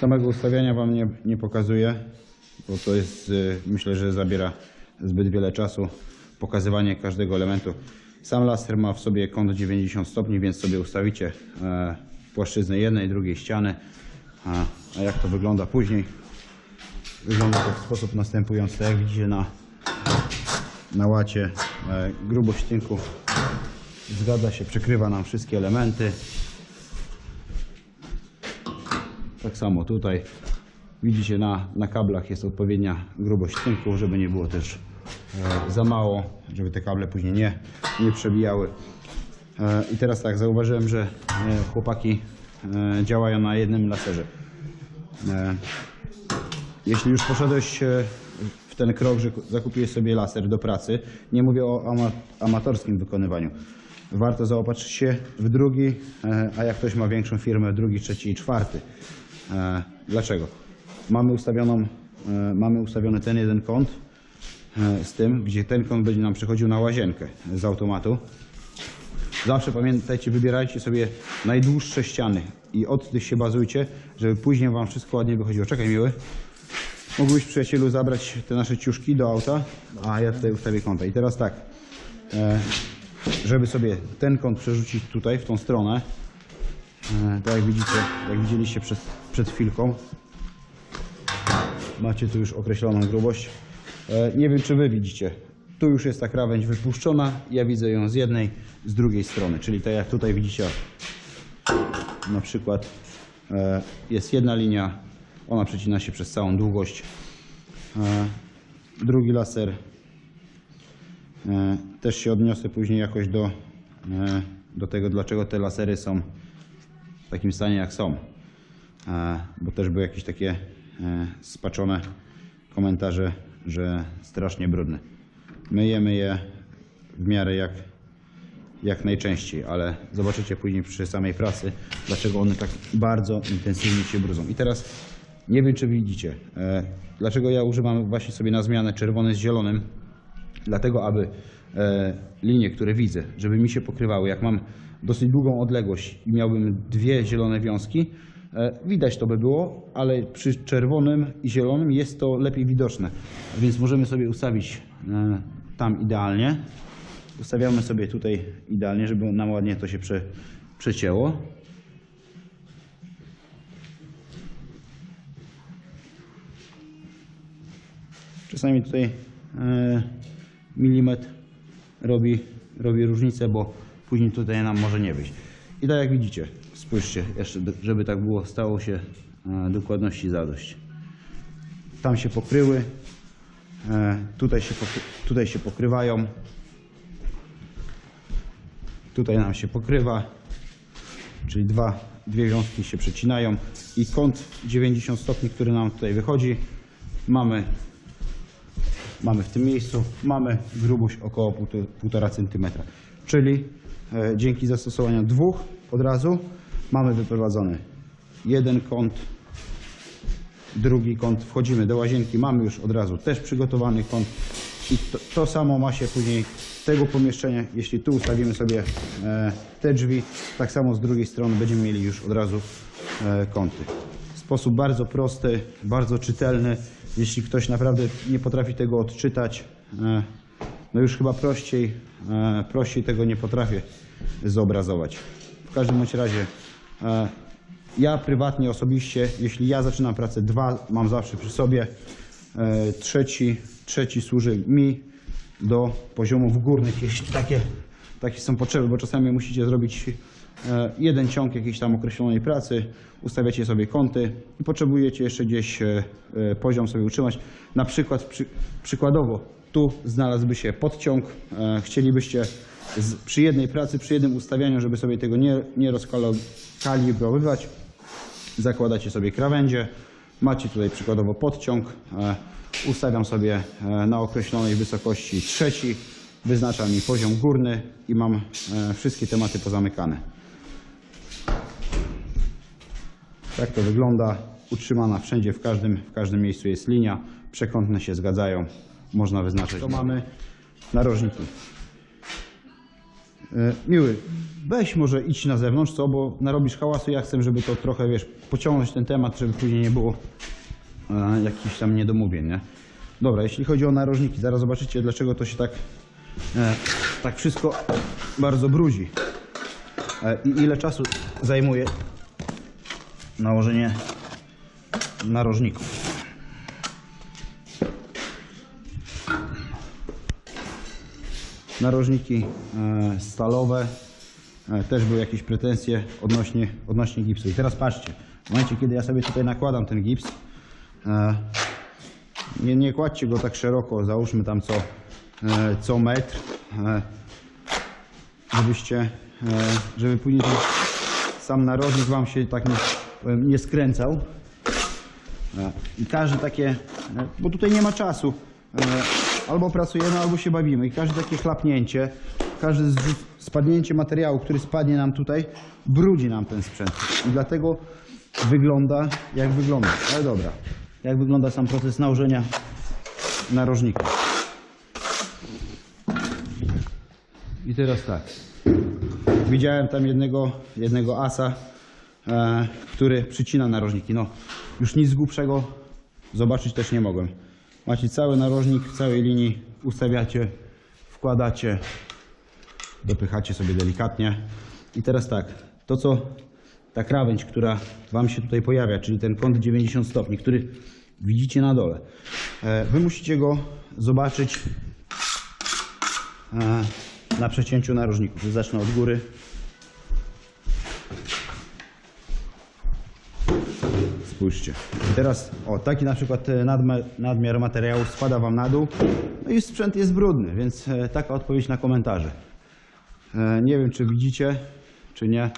Samego ustawiania Wam nie, nie pokazuję, bo to jest, y, myślę, że zabiera zbyt wiele czasu pokazywanie każdego elementu. Sam laser ma w sobie kąt 90 stopni, więc sobie ustawicie e, płaszczyznę jednej drugiej ściany. A, jak to wygląda później? Wygląda to w sposób następujący. Jak widzicie na, na łacie, e, grubość tynków zgadza się, przykrywa nam wszystkie elementy. Tak samo tutaj widzicie na, na kablach jest odpowiednia grubość tynków, żeby nie było też e, za mało, żeby te kable później nie, nie przebijały. E, I teraz tak, zauważyłem, że e, chłopaki e, działają na jednym laserze. E, jeśli już poszedłeś e, w ten krok, że zakupiłeś sobie laser do pracy, nie mówię o ama amatorskim wykonywaniu. Warto zaopatrzyć się w drugi, e, a jak ktoś ma większą firmę, drugi, trzeci i czwarty. E, Dlaczego? Mamy, ustawioną, e, mamy ustawiony ten jeden kąt e, z tym, gdzie ten kąt będzie nam przechodził na łazienkę z automatu. Zawsze pamiętajcie, wybierajcie sobie najdłuższe ściany i od tych się bazujcie, żeby później Wam wszystko ładnie wychodziło. Czekaj miły. Mógłbyś przyjacielu zabrać te nasze ciuszki do auta, a ja tutaj ustawię kąta. I teraz tak, żeby sobie ten kąt przerzucić tutaj, w tą stronę, tak jak widzicie, jak widzieliście przed, przed chwilką, macie tu już określoną grubość. E, Nie wiem, czy Wy widzicie. Tu już jest ta krawędź wypuszczona. Ja widzę ją z jednej, z drugiej strony. Czyli tak jak tutaj widzicie, na przykład e, jest jedna linia, ona przecina się przez całą długość. E, Drugi laser też się odniosę później jakoś do, do tego, dlaczego te lasery są w takim stanie jak są. E, Bo też były jakieś takie e, spaczone komentarze, że strasznie brudne. Myjemy je w miarę jak, jak najczęściej, ale zobaczycie później przy samej pracy, dlaczego one tak bardzo intensywnie się brudzą. I teraz nie wiem, czy widzicie, e, dlaczego ja używam właśnie sobie na zmianę czerwony z zielonym, dlatego aby linie, które widzę, żeby mi się pokrywały, jak mam dosyć długą odległość i miałbym dwie zielone wiązki, widać to by było, ale przy czerwonym i zielonym jest to lepiej widoczne. Więc możemy sobie ustawić e, tam idealnie. Ustawiamy sobie tutaj idealnie, żeby nam ładnie to się prze, przecięło. Czasami tutaj e, milimetr robi, robi różnicę, bo później tutaj nam może nie wyjść. I tak jak widzicie, spójrzcie, jeszcze żeby tak było, stało się e, dokładności zadość. Tam się pokryły, e, tutaj się, pokry, tutaj się pokrywają, tutaj nam się pokrywa, czyli dwa, dwie wiązki się przecinają i kąt 90 stopni, który nam tutaj wychodzi, mamy mamy w tym miejscu, mamy grubość około 1,5 cm. Czyli dzięki zastosowaniu dwóch od razu mamy wyprowadzony jeden kąt, drugi kąt, wchodzimy do łazienki, mamy już od razu też przygotowany kąt i to, to samo ma się później tego pomieszczenia, jeśli tu ustawimy sobie e, te drzwi, tak samo z drugiej strony będziemy mieli już od razu e, kąty. Sposób bardzo prosty, bardzo czytelny. Jeśli ktoś naprawdę nie potrafi tego odczytać, e, no już chyba prościej, e, prościej tego nie potrafię zobrazować. W każdym bądź razie e, ja prywatnie, osobiście, jeśli ja zaczynam pracę, dwa mam zawsze przy sobie, e, trzeci, trzeci służy mi do poziomów górnych, jeśli takie, takie są potrzeby, bo czasami musicie zrobić jeden ciąg jakiejś tam określonej pracy, ustawiacie sobie kąty i potrzebujecie jeszcze gdzieś poziom sobie utrzymać. Na przykład, przy, przykładowo, tu znalazłby się podciąg, e, chcielibyście z, przy jednej pracy, przy jednym ustawianiu, żeby sobie tego nie, nie rozkalibrowywać, zakładacie sobie krawędzie, macie tutaj przykładowo podciąg, e, ustawiam sobie e, na określonej wysokości trzeci, wyznacza mi poziom górny i mam wszystkie tematy pozamykane. Tak to wygląda, utrzymana wszędzie, w każdym, w każdym miejscu jest linia, przekątne się zgadzają, można wyznaczyć. To mamy narożniki. E, Miły, weź może idź na zewnątrz, co, bo narobisz hałasu. Ja chcę, żeby to trochę, wiesz, pociągnąć ten temat, żeby później nie było e, jakichś tam niedomówień, nie? Dobra, jeśli chodzi o narożniki, zaraz zobaczycie, dlaczego to się tak, e, tak wszystko bardzo bruzi. E, I ile czasu zajmuje nałożenie narożników. Narożniki e, stalowe. E, też były jakieś pretensje odnośnie, odnośnie gipsu. I teraz patrzcie, w momencie kiedy ja sobie tutaj nakładam ten gips, e, nie, nie kładźcie go tak szeroko, załóżmy tam co, co metr, żebyście, żeby później sam narożnik Wam się tak nie, nie skręcał. I każde takie, bo tutaj nie ma czasu, albo pracujemy, albo się bawimy. I każde takie chlapnięcie, każde spadnięcie materiału, który spadnie nam tutaj, brudzi nam ten sprzęt. I dlatego wygląda jak wygląda. Ale dobra, jak wygląda sam proces nałożenia narożnika. I teraz tak. Widziałem tam jednego, jednego asa, e, który przycina narożniki. No, już nic głupszego zobaczyć też nie mogłem. Macie cały narożnik w całej linii, ustawiacie, wkładacie, dopychacie sobie delikatnie. I teraz tak, to co ta krawędź, która Wam się tutaj pojawia, czyli ten kąt 90 stopni, który widzicie na dole, e, Wy musicie go zobaczyć e, na przecięciu narożników. Zacznę od góry. Spójrzcie. Teraz, o, taki na przykład e, nadmiar, nadmiar materiału spada Wam na dół, no i sprzęt jest brudny, więc e, taka odpowiedź na komentarze. E, Nie wiem, czy widzicie, czy nie.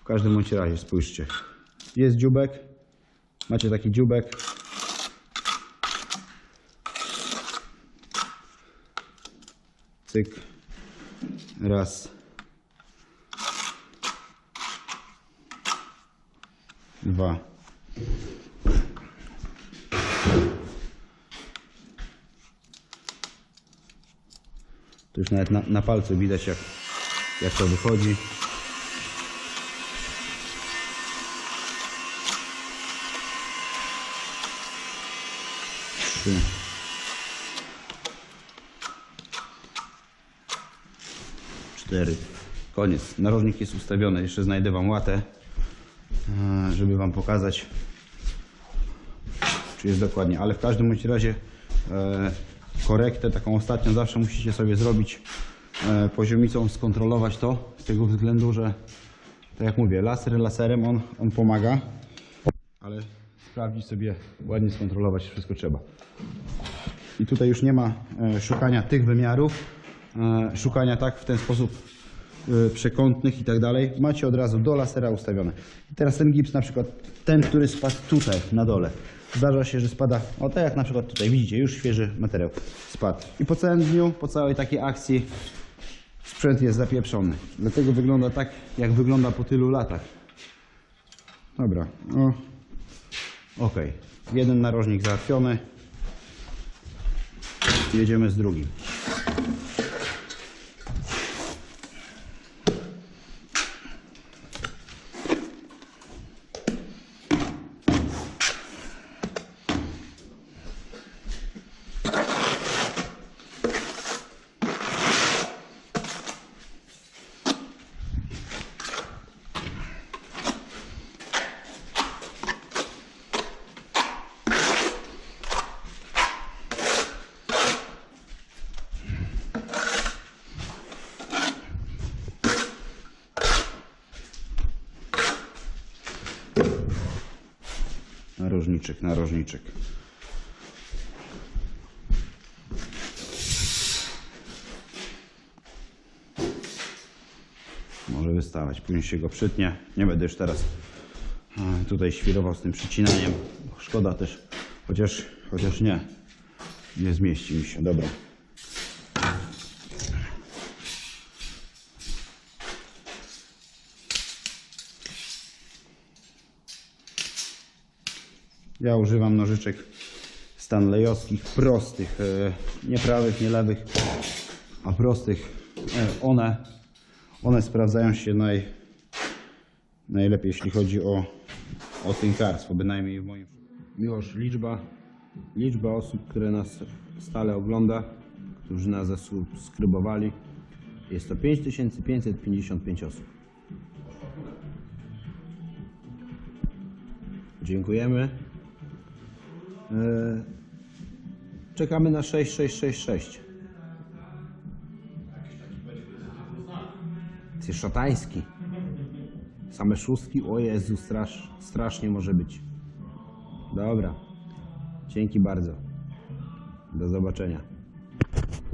W każdym bądź razie, spójrzcie. Jest dziubek, macie taki dziubek. Cyk. Raz. Dwa. Tu już nawet na, na palcu widać jak, jak to wychodzi. Cztery. Koniec. Narożnik jest ustawiony. Jeszcze znajdę Wam łatę, e, żeby Wam pokazać, czy jest dokładnie. Ale w każdym bądź razie e, korektę taką ostatnią zawsze musicie sobie zrobić e, poziomicą, skontrolować to z tego względu, że tak jak mówię, laser laserem on, on pomaga, ale sprawdzić sobie, ładnie skontrolować wszystko trzeba. I tutaj już nie ma e, szukania tych wymiarów, e, szukania tak w ten sposób e, przekątnych i tak dalej. Macie od razu do lasera ustawione. I teraz ten gips na przykład, ten, który spadł tutaj na dole. Zdarza się, że spada, o tak jak na przykład tutaj, widzicie, już świeży materiał spadł. I po całym dniu, po całej takiej akcji sprzęt jest zapieprzony. Dlatego wygląda tak, jak wygląda po tylu latach. Dobra, no. Okej, jeden narożnik załatwiony. Jedziemy z drugim. Narożniczek, narożniczek. Może wystawać, później się go przytnie. Nie będę już teraz e, tutaj świrował z tym przycinaniem. Szkoda też, chociaż, chociaż nie. Nie zmieści mi się, dobra. Ja używam nożyczek stanleyowskich, prostych, e, nie prawych, nie lewych, a prostych. E, One, One sprawdzają się naj, najlepiej, jeśli chodzi o, o tynkarstwo, bynajmniej w moim Miłosz, liczba, liczba osób, które nas stale ogląda, którzy nas zasubskrybowali, jest to 5555 osób. Dziękujemy. E, Czekamy na 6666. Ty szatański. Same szóstki? O Jezu, strasz, strasznie może być. Dobra. Dzięki bardzo. Do zobaczenia.